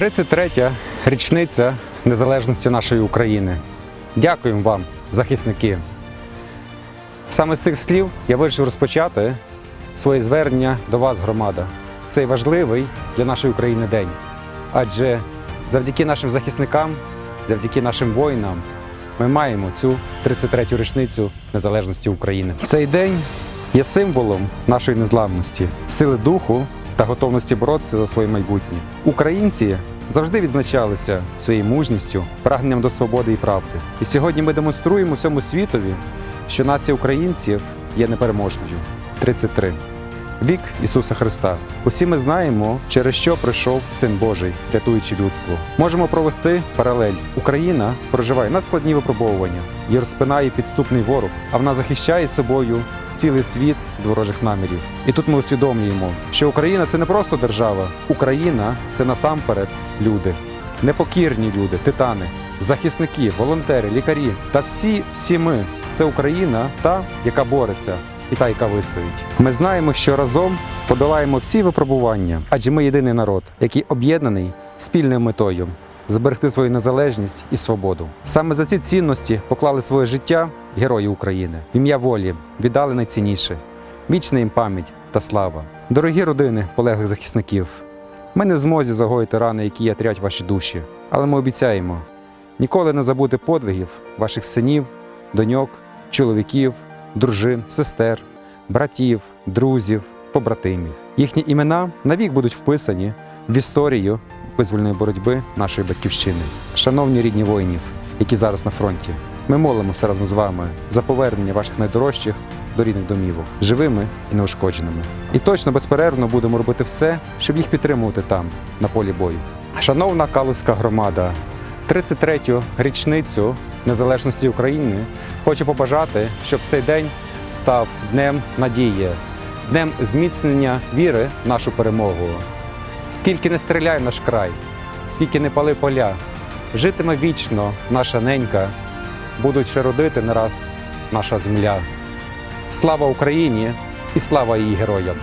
33-я річниця незалежності нашої України. Дякуємо вам, захисники. Саме з цих слів я вирішив розпочати своє звернення до вас, громада. Цей важливий для нашої України день. Адже завдяки нашим захисникам, завдяки нашим воїнам, ми маємо цю 33-ю річницю незалежності України. Цей день є символом нашої незламності, сили духу та готовності боротися за своє майбутнє. Українці завжди відзначалися своєю мужністю, прагненням до свободи і правди. І сьогодні ми демонструємо всьому світові, що нація українців є непереможною. 33. Вік Ісуса Христа. Усі ми знаємо, через що прийшов Син Божий, рятуючи людство. Можемо провести паралель. Україна проживає надскладні випробовування, її розпинає підступний ворог, а вона захищає собою цілий світ ворожих намірів. І тут ми усвідомлюємо, що Україна це не просто держава, Україна це насамперед люди, непокірні люди, титани, захисники, волонтери, лікарі та всі, всі ми. Це Україна, та яка бореться, і та, яка вистоїть. Ми знаємо, що разом подолаємо всі випробування, адже ми єдиний народ, який об'єднаний спільною метою зберегти свою незалежність і свободу. Саме за ці цінності поклали своє життя герої України. Ім'я волі віддали найцінніше. Вічна їм пам'ять та слава. Дорогі родини полеглих захисників. Ми не в змозі загоїти рани, які ятрять ваші душі, але ми обіцяємо ніколи не забути подвигів ваших синів, доньок, чоловіків, дружин, сестер, братів, друзів, побратимів. Їхні імена навік будуть вписані в історію визвольної боротьби нашої батьківщини. Шановні рідні воїнів, які зараз на фронті, ми молимося разом з вами за повернення ваших найдорожчих до рідних домівок, живими і неушкодженими. І точно безперервно будемо робити все, щоб їх підтримувати там, на полі бою. Шановна Калузька громада, 33-ю річницю незалежності України хочу побажати, щоб цей день став днем надії, днем зміцнення віри в нашу перемогу. Скільки не стріляє наш край, скільки не пали поля, житиме вічно наша ненька, будуть ще родити не раз наша земля. Слава Україні і слава її героям!